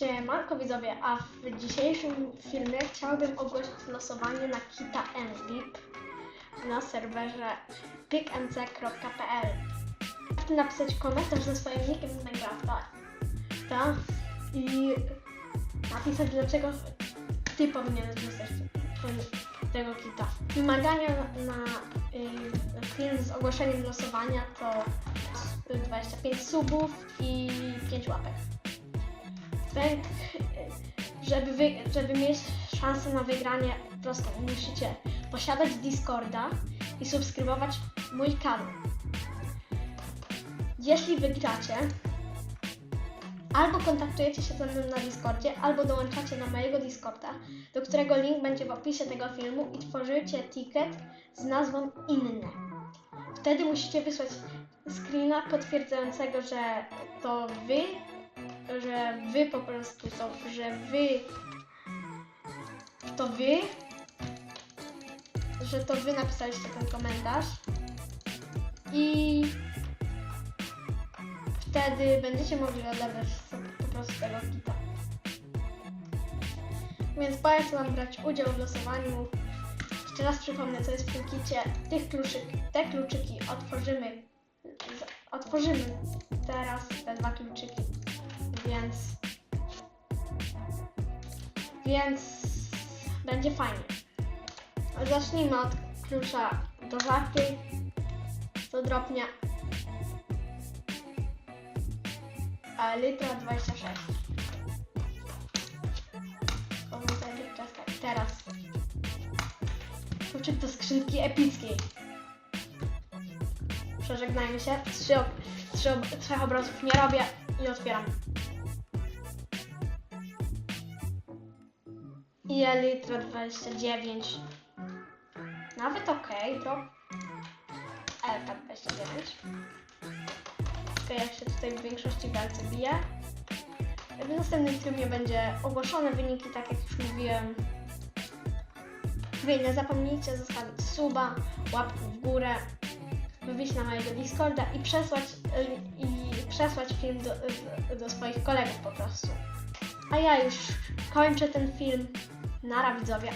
Siemanko widzowie, a w dzisiejszym filmie chciałabym ogłosić losowanie na kita MVP na serwerze pickmc.pl Chcę napisać komentarz ze swoim nickiem z Minecrafta tak? i napisać dlaczego ty powinieneś dostać tego kita. Wymagania na, na y, film z ogłoszeniem losowania to 25 subów i 5 łapek. Żeby, wy, żeby mieć szansę na wygranie, po prostu musicie posiadać Discorda i subskrybować mój kanał. Jeśli wygracie, albo kontaktujecie się ze mną na Discordzie, albo dołączacie na mojego Discorda, do którego link będzie w opisie tego filmu i tworzycie ticket z nazwą inne. Wtedy musicie wysłać screena potwierdzającego, że to wy że wy po prostu są, że wy to wy że to wy napisaliście ten komentarz i wtedy będziecie mogli odebrać po prostu tego kita. Więc polecam brać udział w losowaniu. Jeszcze raz przypomnę, co jest w tym kicie. Tych kluczyk, te kluczyki otworzymy, otworzymy teraz te dwa kluczyki więc więc będzie fajnie. Zacznijmy od klucza do rzadkiej, do dropnia a litra 26. Pamiętaj, czas tak. Teraz kluczyk do skrzynki epickiej. Przeżegnajmy się. Trzy, ob- trzy, ob- trzech obrazów nie robię i otwieram. I litra 29. Nawet ok, drop. Elka 29. To ja się tutaj w większości walce biję. W następnym filmie będzie ogłoszone wyniki, tak jak już mówiłem. Wy nie zapomnijcie zostawić suba, łapkę w górę, wbić na mojego Discorda i przesłać, przesłać film do, do swoich kolegów po prostu. A ja już kończę ten film. Nara widzowie.